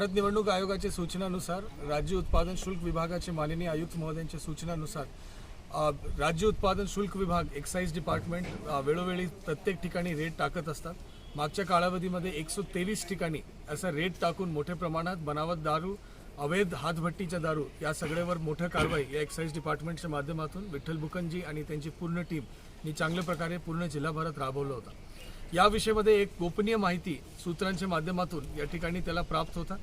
भारत निवडणूक आयोगाच्या सूचनानुसार राज्य उत्पादन शुल्क विभागाचे माननीय आयुक्त महोदयांच्या सूचनानुसार राज्य उत्पादन शुल्क विभाग एक्साईज डिपार्टमेंट वेळोवेळी प्रत्येक ठिकाणी रेट टाकत असतात. मागच्या कालावधीमध्ये एकशे तेवीस ठिकाणी असं रेट टाकून मोठ्या प्रमाणात बनावट दारू अवैध हातभट्टीच्या दारू या सगळ्यावर मोठं कारवाई या एक्साईज डिपार्टमेंटच्या माध्यमातून विठ्ठल बुकनजी आणि त्यांची पूर्ण टीमनी चांगल्या प्रकारे पूर्ण जिल्हाभरात राबवलं होतं. या विषयामध्ये एक गोपनीय माहिती सूत्रांच्या माध्यमातून या ठिकाणी त्याला प्राप्त होता.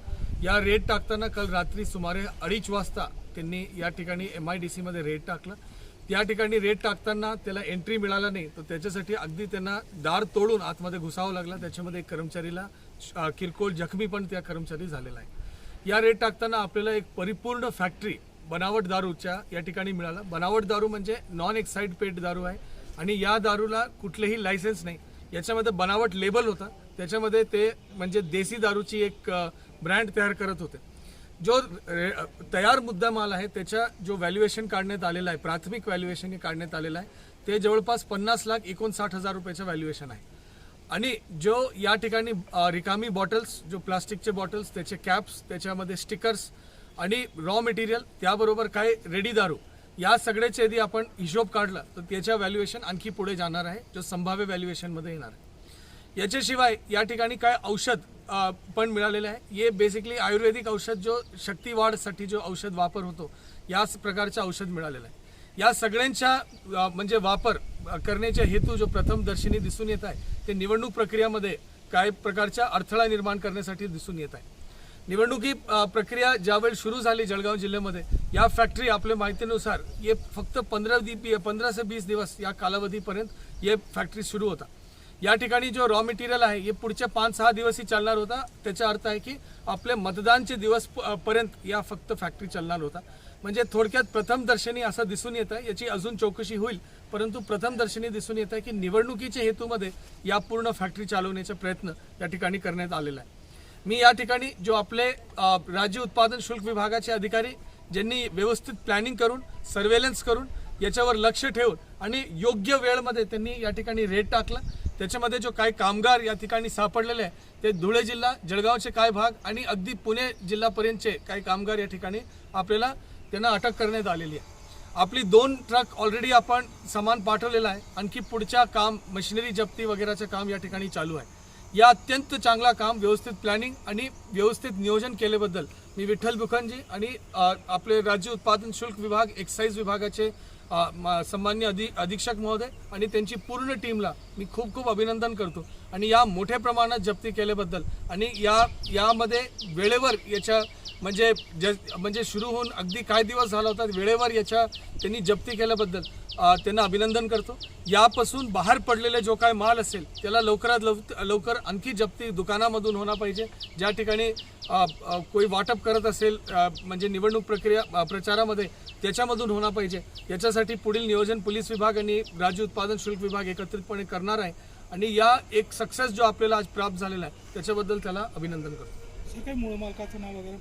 या रेट टाकताना काल रात्री सुमारे अडीच वाजता त्यांनी या ठिकाणी एम आय डी सीमध्ये रेट टाकला. त्या ठिकाणी रेट टाकताना त्याला एंट्री मिळाला नाही तर त्याच्यासाठी अगदी त्यांना दार तोडून आतमध्ये घुसावं लागला. त्याच्यामध्ये एक कर्मचारीला किरकोळ जखमी पण त्या कर्मचारी झालेला आहे. या रेट टाकताना आपल्याला एक परिपूर्ण फॅक्टरी बनावट दारूच्या या ठिकाणी मिळाला. बनावट दारू म्हणजे नॉन एक्साईड पेड दारू आहे आणि या दारूला कुठलेही लायसन्स नाही. याच्यामध्ये बनावट लेबल होता. त्याच्यामध्ये ते म्हणजे देसी दारूची एक ब्रँड तयार करत होते. जो रे- तयार मुद्दा माल आहे त्याच्या जो व्हॅल्युएशन काढण्यात आलेला आहे प्राथमिक व्हॅल्युएशन हे काढण्यात आलेलं आहे ते जवळपास पन्नास लाख एकोणसाठ हजार रुपयाचं व्हॅल्युएशन आहे. आणि जो या ठिकाणी रिकामी बॉटल्स जो प्लास्टिकचे बॉटल्स त्याचे कॅप्स त्याच्यामध्ये स्टिकर्स आणि रॉ मटेरियल त्याबरोबर काय रेडी दारू या सगळ्याचे यदि आपण हिशोब काढला तर त्याच्या व्हॅल्युएशन आणखी पुढे जाणार आहे जो संभाव्य व्हॅल्युएशनमध्ये येणार आहे. याच्याशिवाय या ठिकाणी काय औषध पण मिळालेलं आहे. हे बेसिकली आयुर्वेदिक औषध जो शक्तीवाढसाठी जो औषध वापर होतो याच प्रकारचं औषध मिळालेलं आहे. या सगळ्यांच्या म्हणजे वापर करण्याच्या करण्याचा हेतू जो प्रथम दर्शनी दिसून येत आहे ते निवडणूक प्रक्रियामध्ये काय प्रकारच्या अडथळा निर्माण करण्यासाठी दिसून येत आहे. निवडणुकी प्रक्रिया ज्यावेळी सुरू झाली जळगाव जिल्ह्यामध्ये या फॅक्टरी आपल्या माहितीनुसार ये फक्त पंधरा दि पंधरा ते वीस दिवस या कालावधीपर्यंत ये फॅक्टरी सुरू होता. या ठिकाणी जो रॉ मटेरियल आहे हे पुढच्या पाच सहा दिवसही चालणार होता. त्याचा अर्थ आहे की आपले मतदानचे दिवस प- पर्यंत या फक्त फॅक्टरी चालणार होता. म्हणजे थोडक्यात प्रथम दर्शनी असं दिसून येत आहे याची अजून चौकशी होईल. परंतु प्रथम दर्शनी दिसून येत आहे की निवडणुकीच्या हेतूमध्ये या पूर्ण फॅक्टरी चालवण्याचा प्रयत्न या ठिकाणी करण्यात आलेला आहे. मी या ठिकाणी जो आपले राज्य उत्पादन शुल्क विभागाचे अधिकारी ज्यांनी व्यवस्थित प्लॅनिंग करून सर्वेलन्स करून याच्यावर लक्ष ठेवून आणि योग्य वेळमध्ये त्यांनी या ठिकाणी रेट टाकला. त्याच्यामध्ये जो काही कामगार या ठिकाणी सापडलेले आहे ते धुळे जिल्हा जळगावचे काय भाग आणि अगदी पुणे जिल्हापर्यंतचे काही कामगार या ठिकाणी आपल्याला त्यांना अटक करण्यात आलेली आहे. आपली दोन ट्रक ऑलरेडी आपण सामान पाठवलेलं आहे. आणखी पुढच्या काम मशिनरी जप्ती वगैरेचं काम या ठिकाणी चालू आहे. या अत्यंत चांगला काम व्यवस्थित प्लॅनिंग आणि व्यवस्थित नियोजन केल्याबद्दल मी विठ्ठल बुखनजी आणि आपले राज्य उत्पादन शुल्क विभाग एक्साईज विभागाचे सन्मान्य अधि अधीक्षक महोदय आणि त्यांची पूर्ण टीमला मी खूप खूप अभिनंदन करतो. आणि या मोठ्या प्रमाणात जप्ती केल्याबद्दल आणि या यामध्ये वेळेवर याच्या म्हणजे ज म्हणजे सुरू होऊन अगदी काय दिवस झाला होता वेळेवर याच्या त्यांनी जप्ती केल्याबद्दल त्यांना अभिनंदन करतो. यापासून बाहेर पडलेले जो काय माल असेल त्याला लवकरात लव लवकर आणखी जप्ती दुकानामधून होणार पाहिजे. ज्या ठिकाणी कोई कोणी वाटप करत असेल म्हणजे निवडणूक प्रक्रिया प्रचारामध्ये त्याच्यामधून होणार पाहिजे. याच्यासाठी पुढील नियोजन पोलीस विभाग आणि राज्य उत्पादन शुल्क विभाग एकत्रितपणे करणार आहे. आणि या एक सक्सेस जो आपल्याला आज प्राप्त झालेला आहे त्याच्याबद्दल त्याला अभिनंदन करतो. सर काही मूळ मालकाचं नाव वगैरे